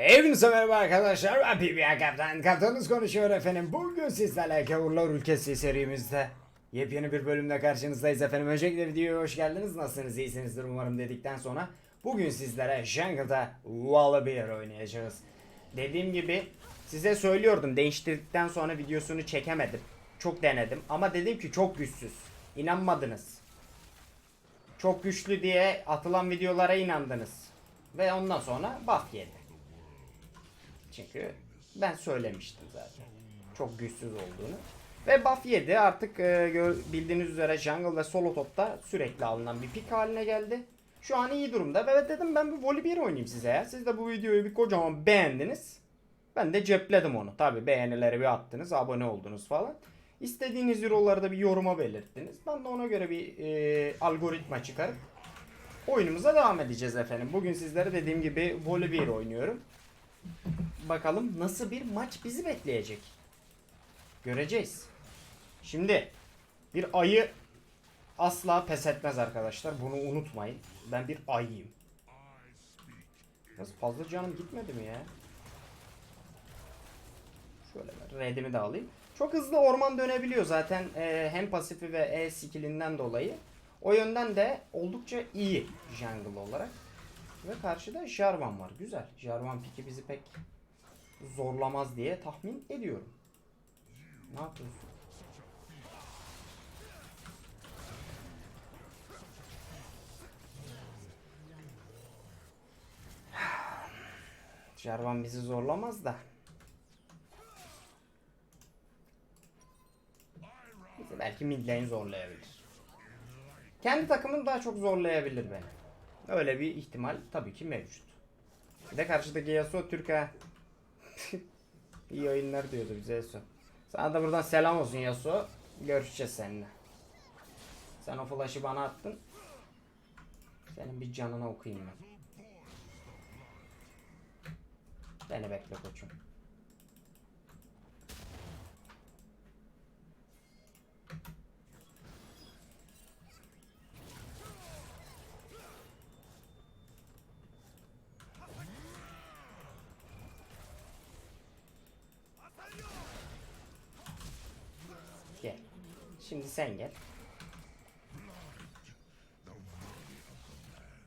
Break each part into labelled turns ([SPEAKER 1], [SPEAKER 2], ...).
[SPEAKER 1] Hepinize merhaba arkadaşlar. Ben PBA Kaptan. Kaptanınız konuşuyor efendim. Bugün sizlerle Gavurlar Ülkesi serimizde yepyeni bir bölümde karşınızdayız efendim. Öncelikle videoya hoş geldiniz. Nasılsınız? İyisinizdir umarım dedikten sonra bugün sizlere Jungle'da Wallabier oynayacağız. Dediğim gibi size söylüyordum değiştirdikten sonra videosunu çekemedim. Çok denedim ama dedim ki çok güçsüz. İnanmadınız. Çok güçlü diye atılan videolara inandınız. Ve ondan sonra buff yedi. Çünkü ben söylemiştim zaten. Çok güçsüz olduğunu. Ve buff yedi artık e, bildiğiniz üzere jungle ve solo topta sürekli alınan bir pick haline geldi. Şu an iyi durumda ve dedim ben bir voli bir oynayayım size ya. Siz de bu videoyu bir kocaman beğendiniz. Ben de cepledim onu. Tabi beğenileri bir attınız, abone oldunuz falan. İstediğiniz euroları da bir yoruma belirttiniz. Ben de ona göre bir e, algoritma çıkarıp oyunumuza devam edeceğiz efendim. Bugün sizlere dediğim gibi voli bir oynuyorum. Bakalım nasıl bir maç bizi bekleyecek. Göreceğiz. Şimdi bir ayı asla pes etmez arkadaşlar. Bunu unutmayın. Ben bir ayıyım. Nasıl fazla canım gitmedi mi ya? Şöyle ben redimi de alayım. Çok hızlı orman dönebiliyor zaten e, hem pasifi ve E skillinden dolayı. O yönden de oldukça iyi jungle olarak. Ve karşıda Jarvan var. Güzel. Jarvan piki bizi pek zorlamaz diye tahmin ediyorum. Ne yapıyorsun? Jarvan bizi zorlamaz da. Bizi belki mid lane zorlayabilir. Kendi takımın daha çok zorlayabilir beni. Öyle bir ihtimal tabii ki mevcut. Bir de karşıdaki Yasuo Türk ha. İyi oyunlar diyordu bize Yasuo. Sana da buradan selam olsun Yasuo. Görüşeceğiz seninle. Sen o flash'ı bana attın. Senin bir canına okuyayım ben. Beni bekle koçum. Gel. Şimdi sen gel.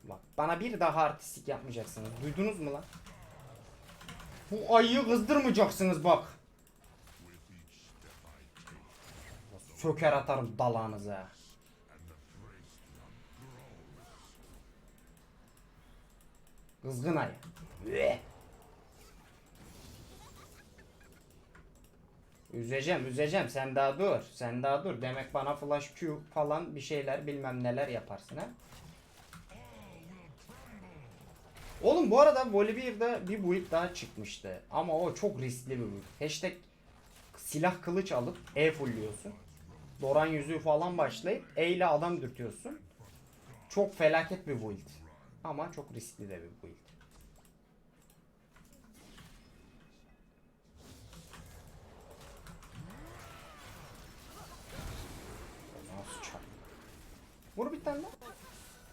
[SPEAKER 1] Bak bana bir daha artistik yapmayacaksınız. Duydunuz mu lan? Bu ayıyı kızdırmayacaksınız bak. Söker atarım dalağınıza. Kızgın ayı. Üzeceğim üzeceğim sen daha dur. Sen daha dur. Demek bana flash Q falan bir şeyler bilmem neler yaparsın ha. Oğlum bu arada Volibear'da bir build daha çıkmıştı. Ama o çok riskli bir build. Hashtag silah kılıç alıp E fullliyorsun. Doran yüzüğü falan başlayıp E ile adam dürtüyorsun. Çok felaket bir build. Ama çok riskli de bir build. Vur bir tane.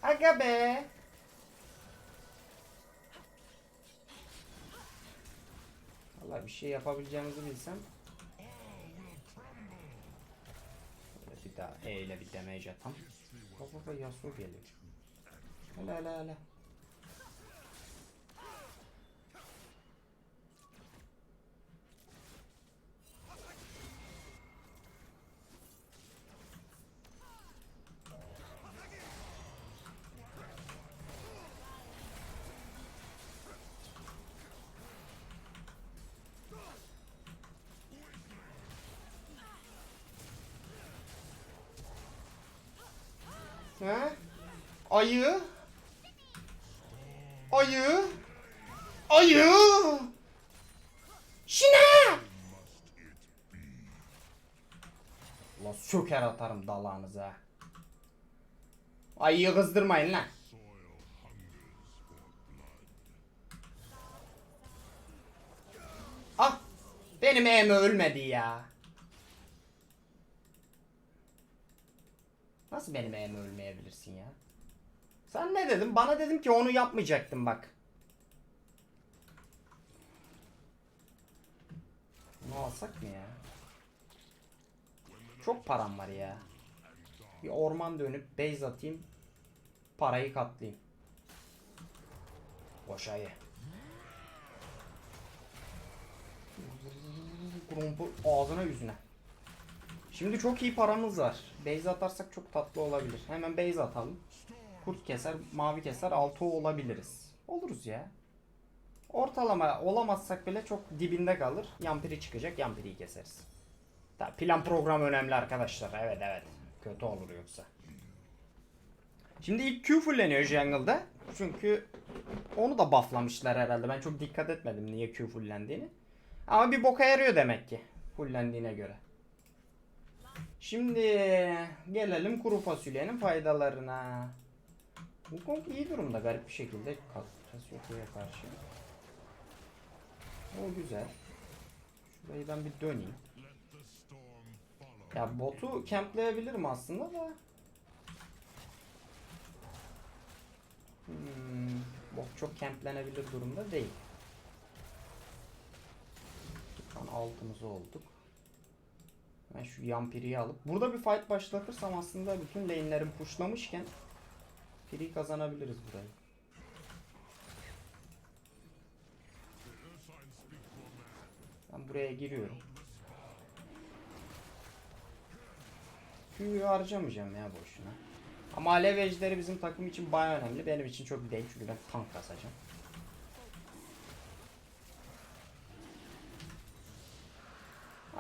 [SPEAKER 1] Aga be. Vallahi bir şey yapabileceğimizi bilsem. Böyle bir daha E ile bir damage atam. Bak bak Yasuo geliyor. Hele hele hele. Ha? Ayı. Ayı. Ayı. Şine. Ulan söker atarım dalağınıza. Ayıyı kızdırmayın lan. Ah. Benim eğme ölmedi ya. Nasıl benim eğime ölmeyebilirsin ya? Sen ne dedin? Bana dedim ki onu yapmayacaktım bak. Bunu alsak mı ya? Çok param var ya. Bir orman dönüp base atayım. Parayı katlayayım. Boşayı. Grumpu ağzına yüzüne. Şimdi çok iyi paramız var. Base atarsak çok tatlı olabilir. Hemen base atalım. Kurt keser, mavi keser, altı olabiliriz. Oluruz ya. Ortalama olamazsak bile çok dibinde kalır. Yampiri çıkacak, yampiriyi keseriz. Tabii plan program önemli arkadaşlar. Evet evet. Kötü olur yoksa. Şimdi ilk Q fulleniyor jungle'da. Çünkü onu da bufflamışlar herhalde. Ben çok dikkat etmedim niye Q fullendiğini. Ama bir boka yarıyor demek ki. Fullendiğine göre. Şimdi gelelim kuru fasulyenin faydalarına. Wukong iyi durumda garip bir şekilde Kasyopya'ya karşı. O güzel. Şurayı ben bir döneyim. Ya botu campleyebilirim aslında da. Hmm, bot çok camplenebilir durumda değil. Altımızı olduk. Ben şu Yampiri'yi alıp burada bir fight başlatırsam aslında bütün lane'lerim pushlamışken free kazanabiliriz burayı. Ben buraya giriyorum. Q'yu harcamayacağım ya boşuna. Ama alev bizim takım için baya önemli. Benim için çok değil çünkü ben tank kasacağım.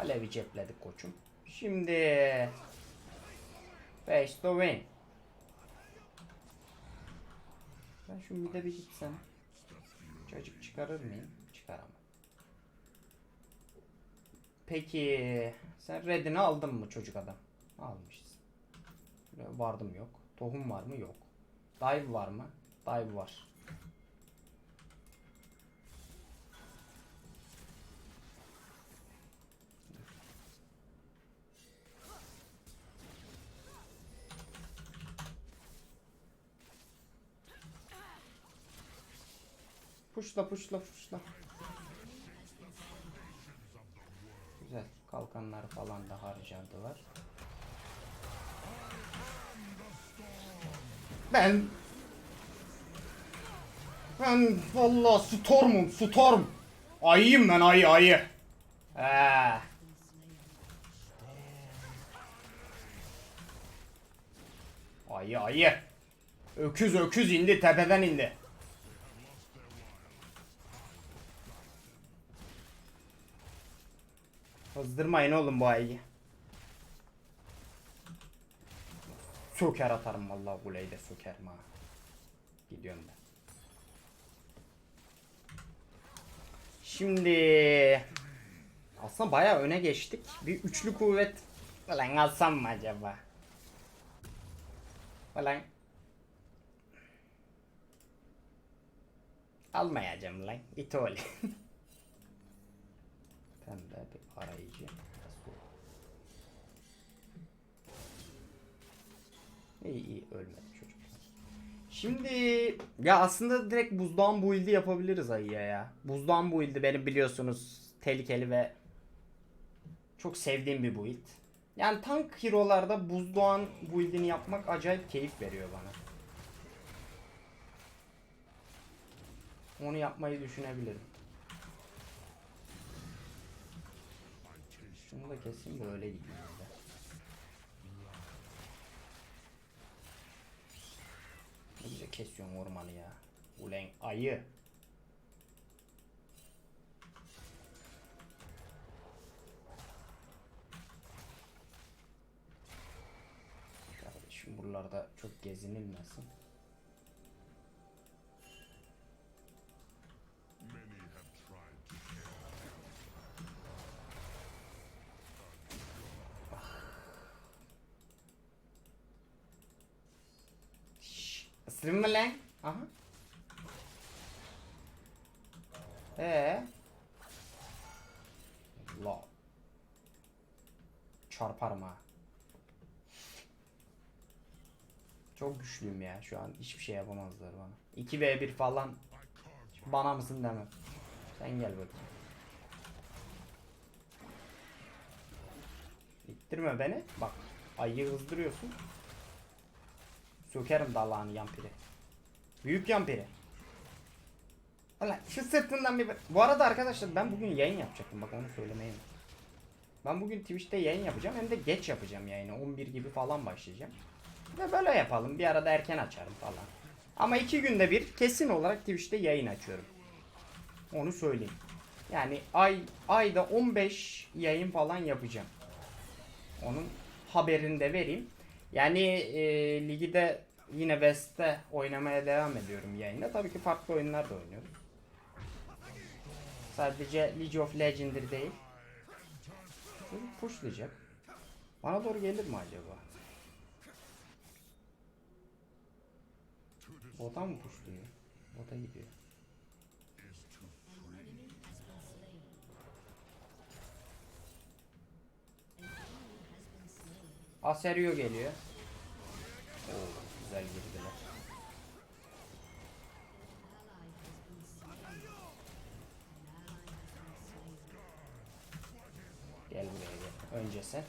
[SPEAKER 1] Alevi cepledik koçum. Şimdi Face to win. Ben şu mide bir gitsem. Çocuk çıkarır mıyım? Çıkaramam. Peki sen redini aldın mı çocuk adam? Böyle Vardım yok. Tohum var mı? Yok. Dive var mı? Dive var. Puşla puşla puşla. Güzel. Kalkanlar falan da harcadılar. Ben ben vallahi stormum storm. Ayıyım ben ayı ayı. Ee. Ayı ayı. Öküz öküz indi tepeden indi. Kızdırmayın oğlum bu ayıyı. Söker atarım vallahi kuleyi de sökerim ha. Gidiyorum ben. Şimdi aslında bayağı öne geçtik. Bir üçlü kuvvet falan alsam mı acaba? Falan almayacağım lan. İtoli. Pembe bir arayıcı. İyi iyi ölmedi çocuk. Şimdi ya aslında direkt buzdoğan build'i yapabiliriz ayıya ya. Buzdoğan build'i benim biliyorsunuz tehlikeli ve çok sevdiğim bir build. Yani tank hero'larda buzdoğan build'ini yapmak acayip keyif veriyor bana. Onu yapmayı düşünebilirim. Şunu da keseyim de öyle gideyim. de. Ne güzel kesiyorsun ormanı ya. Ulen ayı. Kardeşim buralarda çok gezinilmesin. Şşş, ısırın mı lan? Aha. Ee. Allah. Çarparım ha. Çok güçlüyüm ya şu an. Hiçbir şey yapamazlar bana. 2v1 falan. Bana mısın demem. Sen gel bakayım. İttirme beni. Bak ayıyı hızdırıyorsun. Sökerim dalağını yampiri. Büyük yampiri. Ulan şu sırtından bir... Bu arada arkadaşlar ben bugün yayın yapacaktım. Bak onu söylemeyi unuttum. Ben bugün Twitch'te yayın yapacağım. Hem de geç yapacağım yayını. 11 gibi falan başlayacağım. Ve böyle yapalım. Bir arada erken açarım falan. Ama iki günde bir kesin olarak Twitch'te yayın açıyorum. Onu söyleyeyim. Yani ay ayda 15 yayın falan yapacağım. Onun haberini de vereyim. Yani e, ligde yine West'te oynamaya devam ediyorum yayında. Tabii ki farklı oyunlar da oynuyorum. Sadece League of Legendary değil. Pushlayacak. Bana doğru gelir mi acaba? Bota mı pushluyor? Bota gidiyor. Aserio geliyor. Oo, güzel girdiler. Gel gel. Önce sen.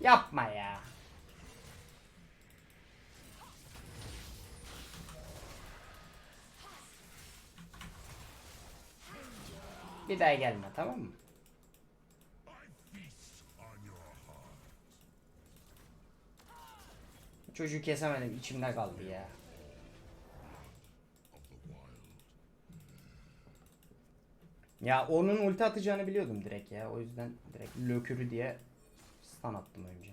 [SPEAKER 1] Yapma ya. Bir daha gelme tamam mı? Çocuğu kesemedim içimde kaldı ya. Ya onun ulti atacağını biliyordum direkt ya. O yüzden direkt lökürü diye stun attım önce.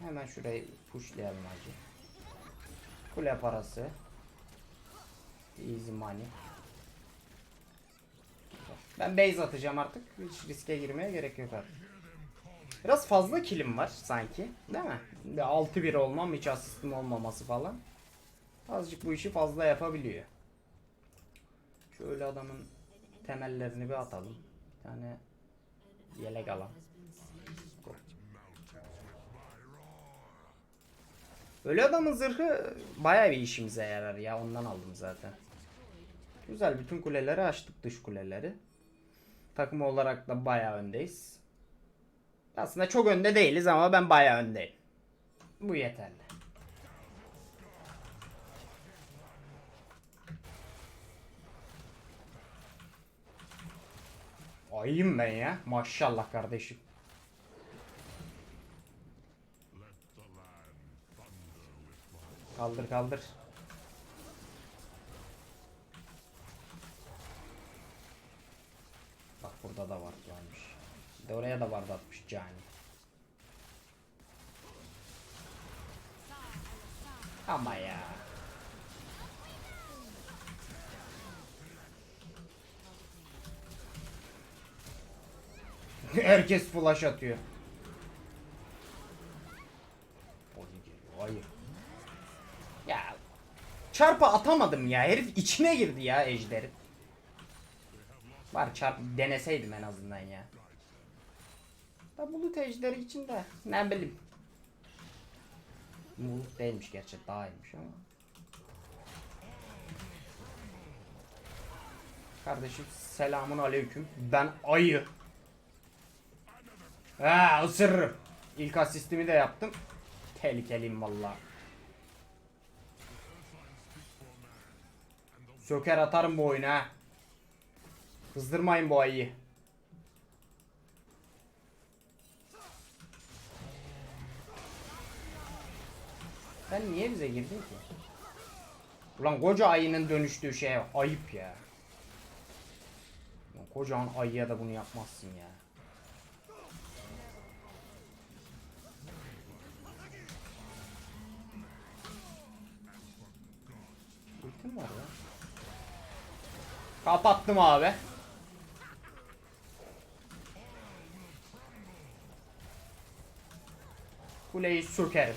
[SPEAKER 1] Hemen şurayı pushlayalım hacı. Kule parası. Easy money. Ben base atacağım artık. Hiç riske girmeye gerek yok artık. Biraz fazla kilim var sanki. Değil mi? Bir 6-1 olmam, hiç asistim olmaması falan. Azıcık bu işi fazla yapabiliyor. Şöyle adamın temellerini bir atalım. Bir tane yelek alalım. Ölü adamın zırhı bayağı bir işimize yarar ya ondan aldım zaten. Güzel bütün kuleleri açtık dış kuleleri. Takım olarak da bayağı öndeyiz. Aslında çok önde değiliz ama ben bayağı öndeyim. Bu yeterli. Ayım ben ya. Maşallah kardeşim. Kaldır kaldır. Burada da var varmış. De oraya da vardı atmış cani. Ama ya. Herkes flash atıyor. Hayır. Ya çarpı atamadım ya. Herif içine girdi ya ejderin. Var çarp deneseydim en azından ya. Da bulut ejderi için de ne bileyim. Bulut değilmiş gerçi daha iyiymiş ama. Kardeşim selamun aleyküm. Ben ayı. Ha ısırırım. İlk asistimi de yaptım. Tehlikeliyim vallahi. Söker atarım bu oyuna. Kızdırmayın bu ayıyı. Sen niye bize girdin ki? Ulan koca ayının dönüştüğü şey ayıp ya. Ulan kocaman ayıya da bunu yapmazsın ya. Kapattım abi. Kuleyi sökerim.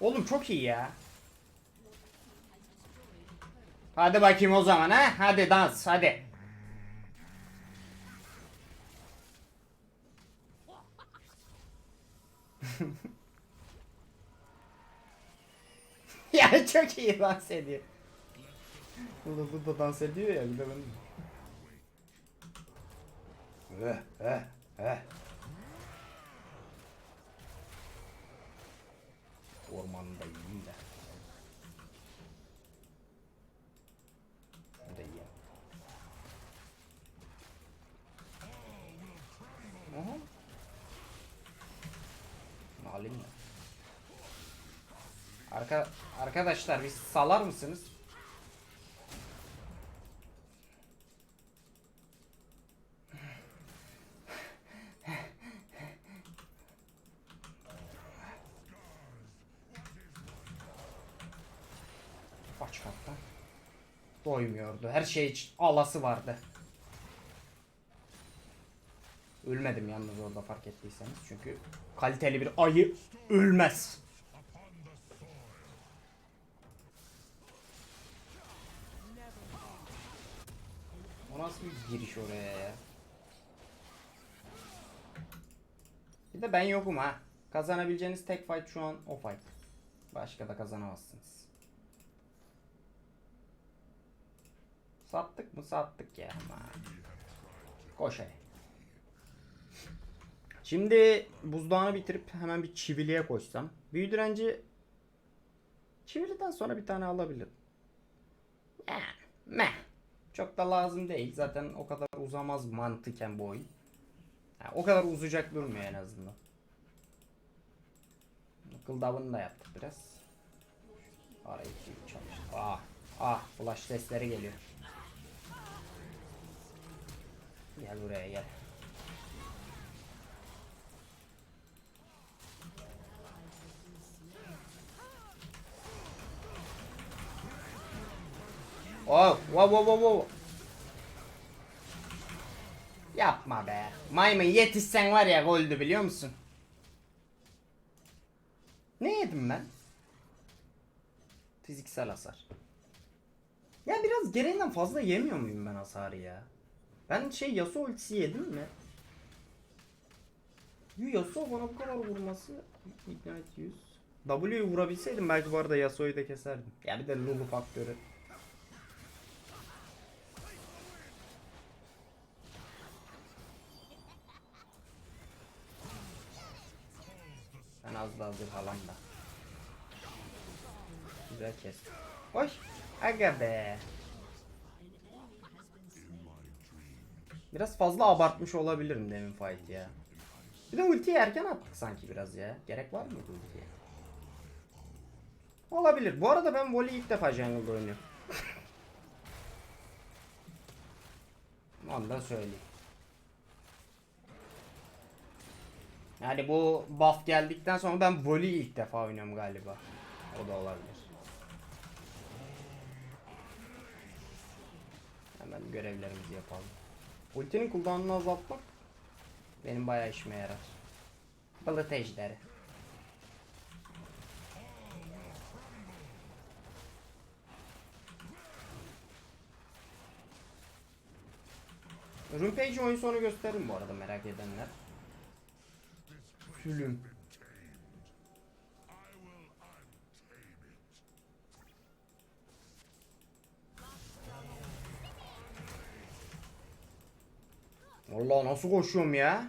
[SPEAKER 1] Oğlum çok iyi ya. Hadi bakayım o zaman ha. Hadi dans hadi. ya çok iyi dans ediyor. Lulu da dans ediyor ya bir de ben. Eh, eh, eh. Ormanda yiyeyim de. Bu da iyi. Aha. Bunu alayım mı? Arka, arkadaşlar bir salar mısınız? Aç kaptan. Doymuyordu. Her şey için alası vardı. Ölmedim yalnız orada fark ettiyseniz. Çünkü kaliteli bir ayı ölmez. O nasıl bir giriş oraya ya? Bir de ben yokum ha. Kazanabileceğiniz tek fight şu an o fight. Başka da kazanamazsınız. Sattık mı sattık ya. Koş hadi. Şimdi buzdağını bitirip hemen bir çiviliye koşsam. Büyü direnci çiviliden sonra bir tane alabilirim. Yani meh. Çok da lazım değil. Zaten o kadar uzamaz mantıken bu oyun. Ha, o kadar uzayacak durmuyor en azından. Kıldavını da yaptık biraz. Arayı çalıştık. Ah, ah, flash sesleri geliyor. Gel buraya gel. Oh, wow, wow, wow, wow. Yapma be. Maymun yetişsen var ya goldü biliyor musun? Ne yedim ben? Fiziksel hasar. Ya biraz gereğinden fazla yemiyor muyum ben hasarı ya? Ben şey Yasuo ultisi yedim mi? Yu Yasuo bana bu kadar vurması Ignite 100 W'yu vurabilseydim belki bu arada Yasuo'yu da keserdim. Ya bir de Lulu faktörü. Ben az daha hazır halam da. Güzel kes. Hoş. Aga be. Biraz fazla abartmış olabilirim demin fight ya. Bir de ultiyi erken attık sanki biraz ya. Gerek var mıydı ultiye? Olabilir. Bu arada ben volley ilk defa jungle'da oynuyorum. Onu da söyleyeyim. Yani bu buff geldikten sonra ben volley ilk defa oynuyorum galiba. O da olabilir. Hemen görevlerimizi yapalım. Ultinin cooldown'unu azaltmak benim bayağı işime yarar. Balıt ejderi. Rampage oyun sonu gösteririm bu arada merak edenler. Sülüm. Allah nasıl koşuyorum ya?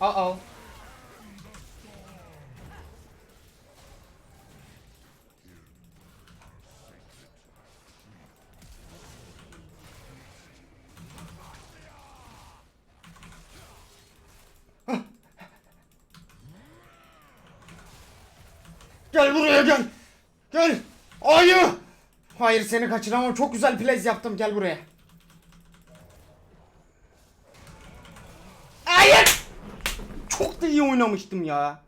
[SPEAKER 1] Uh oh. Gel buraya gel. Gel. Ayı. Hayır seni kaçıramam. Çok güzel plays yaptım. Gel buraya. Hayır. Çok da iyi oynamıştım ya.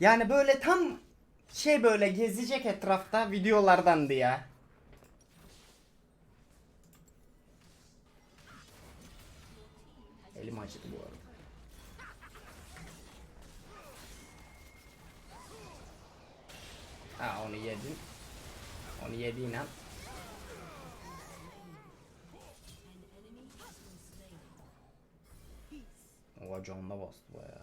[SPEAKER 1] Yani böyle tam Şey böyle gezecek etrafta videolardandı ya. Acıdı bu arada. Ha onu yedin. Onu yediğin an. Oha canına bastı baya.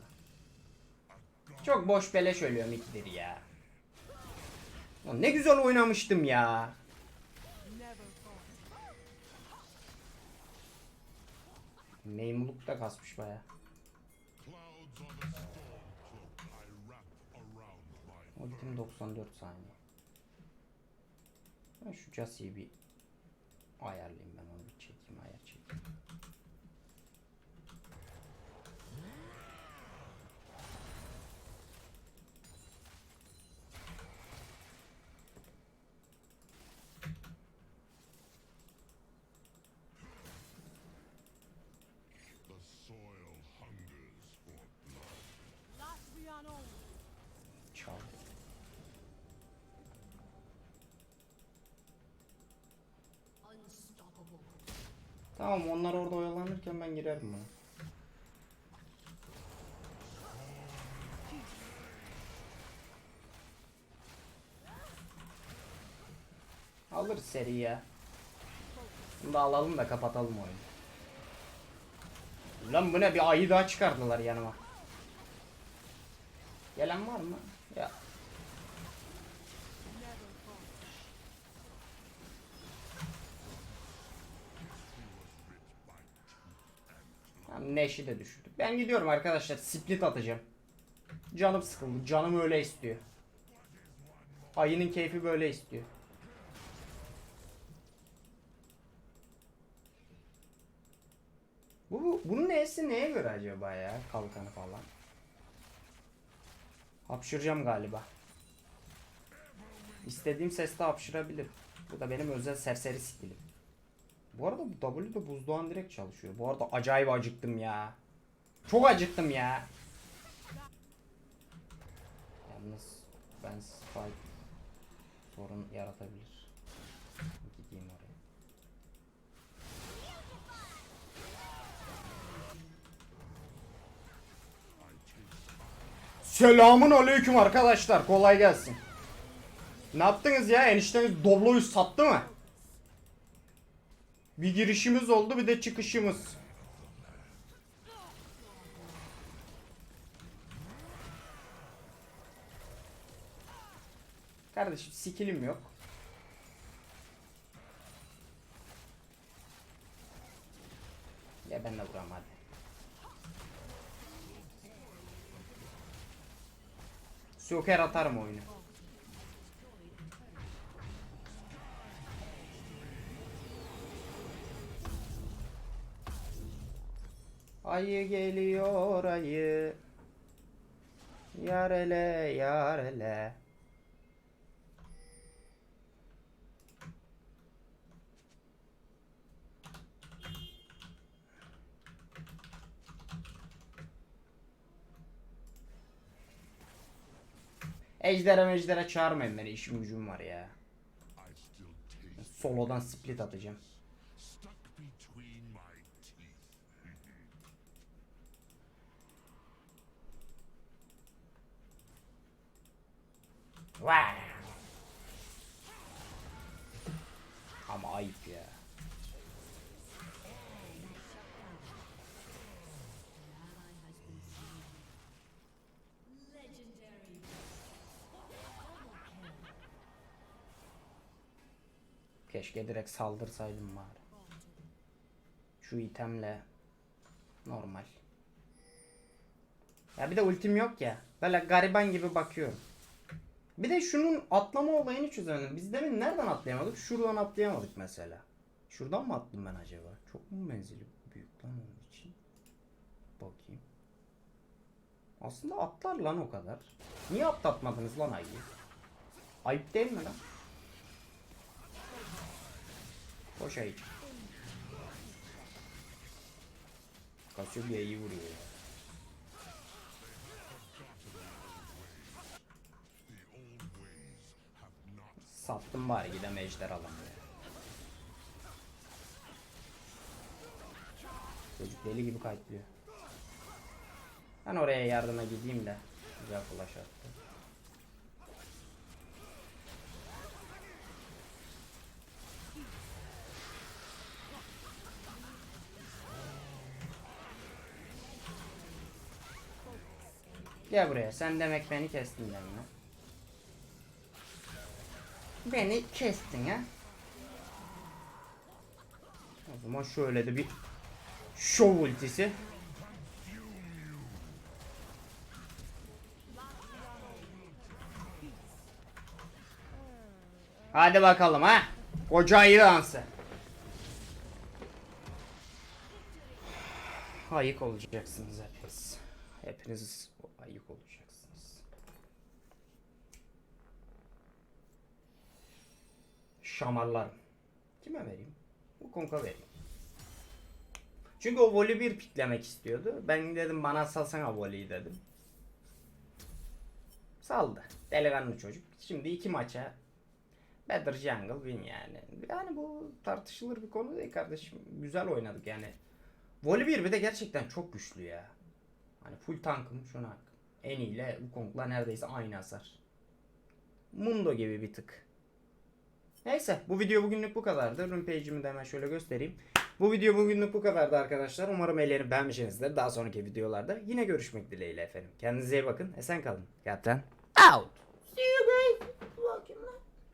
[SPEAKER 1] Çok boş beleş ölüyorum ikidir ya. Lan ne güzel oynamıştım ya. Meymuluk da kasmış baya. Ultim 94 saniye. Ben şu Jassie'yi bir ayarlayayım ben Tamam onlar orada oyalanırken ben girerim buna. Alır seri ya. Bunu da alalım da kapatalım oyunu. Lan bu ne bir ayı daha çıkardılar yanıma. Gelen var mı? Ya. Tamam, Neş'i de düşürdük. Ben gidiyorum arkadaşlar. Split atacağım. Canım sıkıldı. Canım öyle istiyor. Ayının keyfi böyle istiyor. Bu, bu bunun neyesi neye göre acaba ya? Kalkanı falan. Hapşıracağım galiba. İstediğim sesle hapşırabilirim. Bu da benim özel serseri stilim. Bu arada bu W'de buzdoğan direkt çalışıyor. Bu arada acayip acıktım ya. Çok acıktım ya. Yalnız ben Spike sorun yaratabilir. Gideyim oraya. Selamun aleyküm arkadaşlar. Kolay gelsin. Ne yaptınız ya? Enişteniz Doblo'yu sattı mı? Bir girişimiz oldu bir de çıkışımız. Kardeşim skillim yok. Ya ben de vuram hadi. Söker atarım oyunu. Ayı geliyor ayı. Yarele yarele. Ejderha mejdere çağırmayın beni işim gücüm var ya. Solodan split atacağım. Ama ayıp ya. Keşke direkt saldırsaydım bari. Şu itemle normal. Ya bir de ultim yok ya. Böyle gariban gibi bakıyorum. Bir de şunun atlama olayını çözemedim. Biz demin nereden atlayamadık? Şuradan atlayamadık mesela. Şuradan mı attım ben acaba? Çok mu menzili büyük lan onun için? Bakayım. Aslında atlar lan o kadar. Niye atlatmadınız lan ayıyı? Ayıp değil mi lan? Koş ayıcık. Cassiopeia iyi vuruyor ya. Sattım bari gidem ejder alalım ya. Çocuk deli gibi kayıtlıyor. Ben oraya yardıma gideyim de. Güzel flash attı. Gel buraya. Sen demek beni kestin demin. Beni kestin ha. O zaman şöyle de bir şov ultisi. Hadi bakalım ha. Koca ayı. Ayık olacaksınız hepiniz. Hepiniz ayık olacaksınız. Şamarlarım. Kime vereyim? Bu konka vereyim. Çünkü o voley bir piklemek istiyordu. Ben dedim bana salsana voleyi dedim. Saldı. Delikanlı çocuk. Şimdi iki maça Better Jungle win yani. Yani bu tartışılır bir konu değil kardeşim. Güzel oynadık yani. Voli 1 bir de gerçekten çok güçlü ya. Hani full tankım şuna. En iyiyle Wukong'la neredeyse aynı hasar. Mundo gibi bir tık. Neyse bu video bugünlük bu kadardı. Rune page'imi de hemen şöyle göstereyim. Bu video bugünlük bu kadardı arkadaşlar. Umarım ellerini beğenmişsinizdir. Daha sonraki videolarda yine görüşmek dileğiyle efendim. Kendinize iyi bakın. Esen kalın. Kaptan out.